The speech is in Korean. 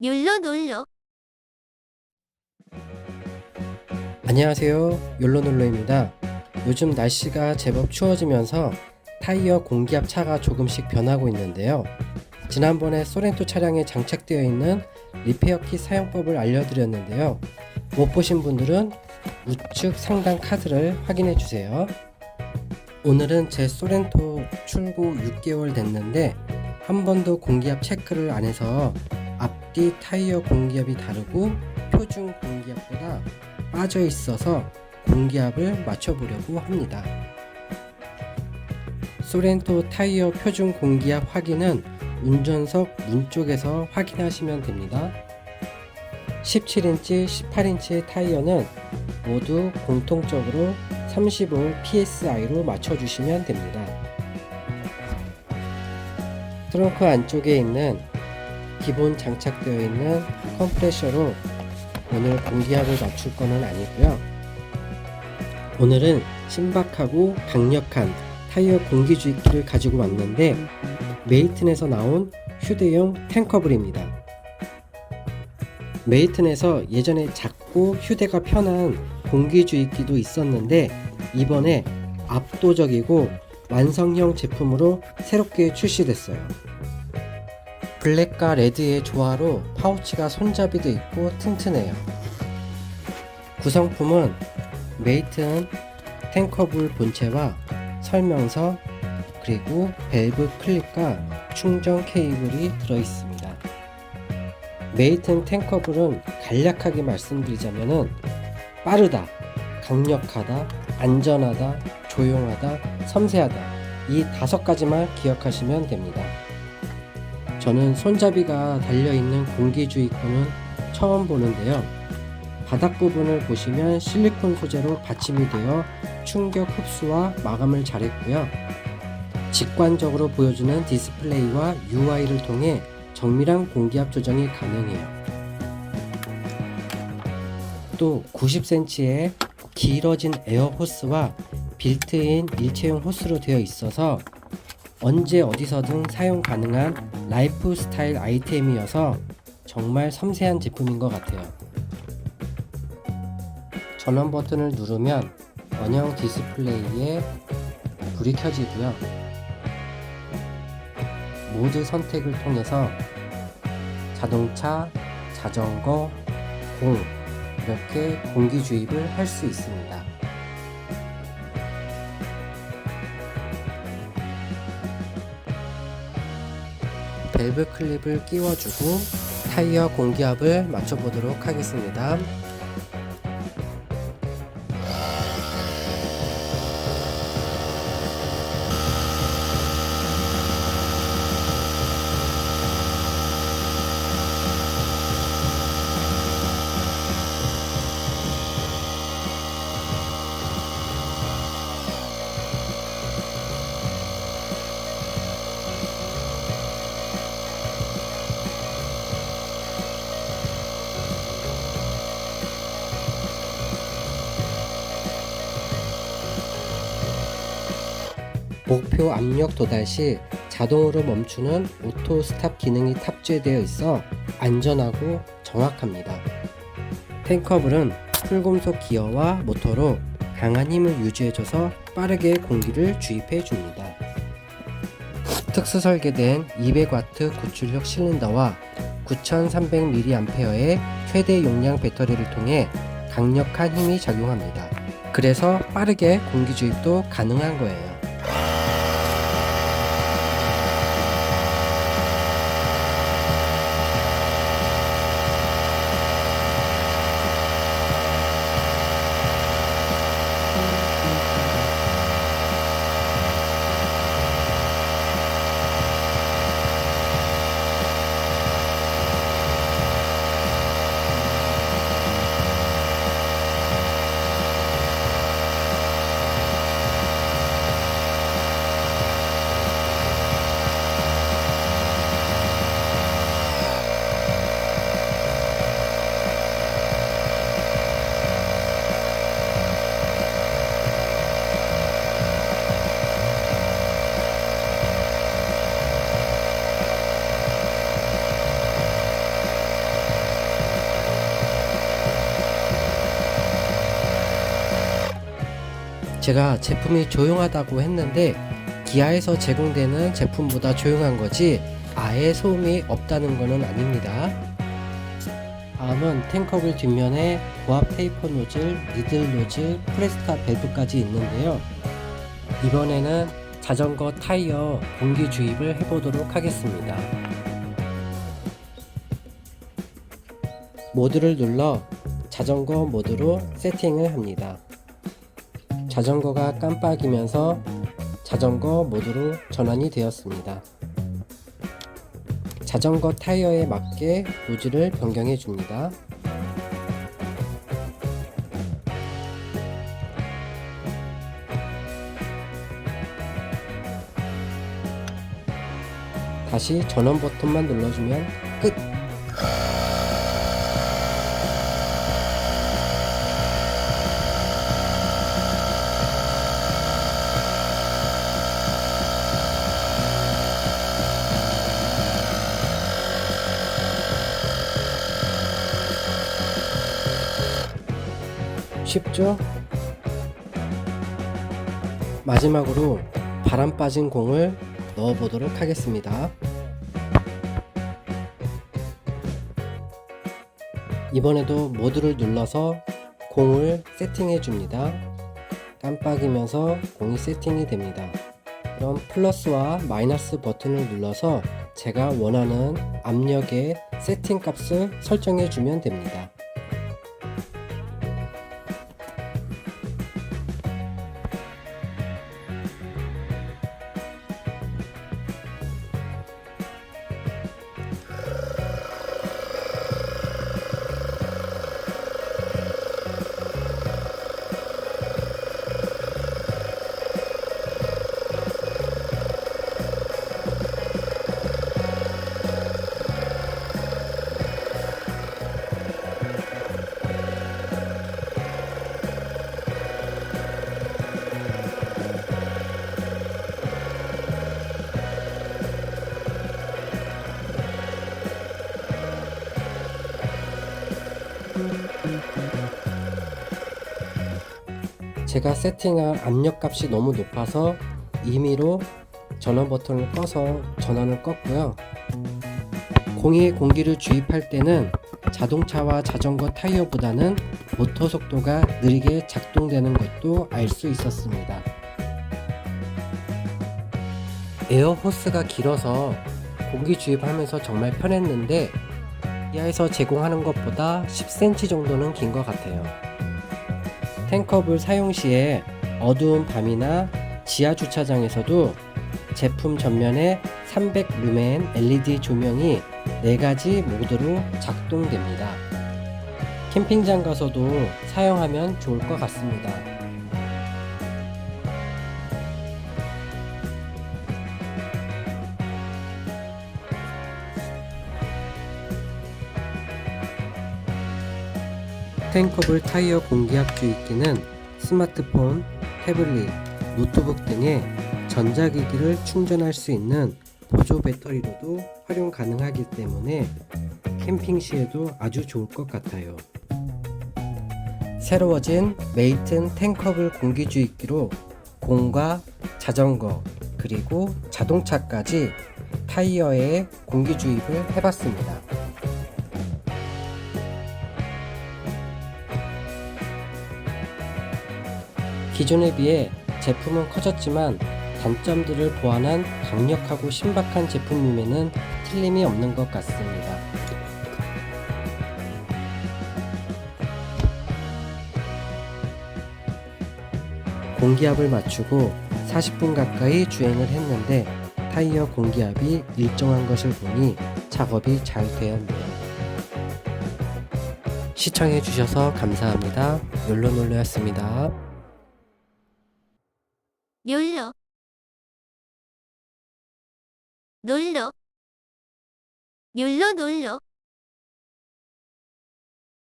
욜로 놀러 안녕하세요. 욜로놀로입니다. 요즘 날씨가 제법 추워지면서 타이어 공기압 차가 조금씩 변하고 있는데요. 지난번에 소렌토 차량에 장착되어 있는 리페어 킷 사용법을 알려드렸는데요. 못 보신 분들은 우측 상단 카드를 확인해 주세요. 오늘은 제 소렌토 출고 6개월 됐는데 한 번도 공기압 체크를 안 해서 앞뒤 타이어 공기압이 다르고 표준 공기압보다 빠져 있어서 공기압을 맞춰보려고 합니다. 소렌토 타이어 표준 공기압 확인은 운전석 문 쪽에서 확인하시면 됩니다. 17인치, 18인치의 타이어는 모두 공통적으로 35 PSI로 맞춰주시면 됩니다. 트렁크 안쪽에 있는 기본 장착되어 있는 컴프레셔로 오늘 공기압을 맞출 거는 아니고요. 오늘은 신박하고 강력한 타이어 공기주입기를 가지고 왔는데 메이튼에서 나온 휴대용 탱커블입니다. 메이튼에서 예전에 작고 휴대가 편한 공기주입기도 있었는데 이번에 압도적이고 완성형 제품으로 새롭게 출시됐어요. 블랙과 레드의 조화로 파우치가 손잡이도 있고 튼튼해요. 구성품은 메이튼 탱커블 본체와 설명서 그리고 밸브 클립과 충전 케이블이 들어있습니다. 메이튼 탱커블은 간략하게 말씀드리자면은 빠르다, 강력하다, 안전하다, 조용하다, 섬세하다 이 다섯 가지만 기억하시면 됩니다. 저는 손잡이가 달려있는 공기주입구는 처음 보는데요. 바닥 부분을 보시면 실리콘 소재로 받침이 되어 충격 흡수와 마감을 잘했고요. 직관적으로 보여주는 디스플레이와 UI를 통해 정밀한 공기압 조정이 가능해요. 또 90cm의 길어진 에어 호스와 빌트인 일체형 호스로 되어 있어서 언제 어디서든 사용 가능한 라이프 스타일 아이템이어서 정말 섬세한 제품인 것 같아요. 전원 버튼을 누르면 원형 디스플레이에 불이 켜지고요. 모드 선택을 통해서 자동차, 자전거, 공 이렇게 공기 주입을 할 수 있습니다. 밸브 클립을 끼워주고 타이어 공기압을 맞춰보도록 하겠습니다. 목표 압력 도달 시 자동으로 멈추는 오토 스탑 기능이 탑재되어 있어 안전하고 정확합니다. 탱커블은 풀금속 기어와 모터로 강한 힘을 유지해줘서 빠르게 공기를 주입해 줍니다. 특수 설계된 200W 구출력 실린더와 9300mAh의 최대 용량 배터리를 통해 강력한 힘이 작용합니다. 그래서 빠르게 공기 주입도 가능한 거예요. 제가 제품이 조용하다고 했는데 기아에서 제공되는 제품보다 조용한 거지 아예 소음이 없다는 것은 아닙니다. 다음은 탱커블 뒷면에 고압 테이퍼 노즐, 니들 노즐, 프레스타 밸브까지 있는데요. 이번에는 자전거 타이어 공기 주입을 해보도록 하겠습니다. 모드를 눌러 자전거 모드로 세팅을 합니다. 자전거가 깜빡이면서 자전거 모드로 전환이 되었습니다. 자전거 타이어에 맞게 노즐을 변경해 줍니다. 다시 전원 버튼만 눌러주면 끝! 쉽죠? 마지막으로 바람 빠진 공을 넣어 보도록 하겠습니다. 이번에도 모드를 눌러서 공을 세팅해 줍니다. 깜빡이면서 공이 세팅이 됩니다. 그럼 플러스와 마이너스 버튼을 눌러서 제가 원하는 압력의 세팅 값을 설정해 주면 됩니다. 제가 세팅한 압력값이 너무 높아서 임의로 전원 버튼을 꺼서 전원을 껐고요. 공이 공기를 주입할 때는 자동차와 자전거 타이어보다는 모터 속도가 느리게 작동되는 것도 알 수 있었습니다. 에어 호스가 길어서 공기 주입하면서 정말 편했는데 이하에서 제공하는 것보다 10cm 정도는 긴 것 같아요. 탱컵을 사용 시에 어두운 밤이나 지하 주차장에서도 제품 전면에 300 루멘 LED 조명이 4가지 모드로 작동됩니다. 캠핑장 가서도 사용하면 좋을 것 같습니다. 탱커블 타이어 공기압 주입기는 스마트폰, 태블릿, 노트북 등의 전자기기를 충전할 수 있는 보조 배터리로도 활용 가능하기 때문에 캠핑 시에도 아주 좋을 것 같아요. 새로워진 메이튼 탱커블 공기주입기로 공과 자전거 그리고 자동차까지 타이어에 공기주입을 해봤습니다. 기존에 비해 제품은 커졌지만 단점들을 보완한 강력하고 신박한 제품임에는 틀림이 없는 것 같습니다. 공기압을 맞추고 40분 가까이 주행을 했는데 타이어 공기압이 일정한 것을 보니 작업이 잘 되었네요. 시청해 주셔서 감사합니다. 욜로놀로였습니다. 욜로 놀러. 욜로 놀러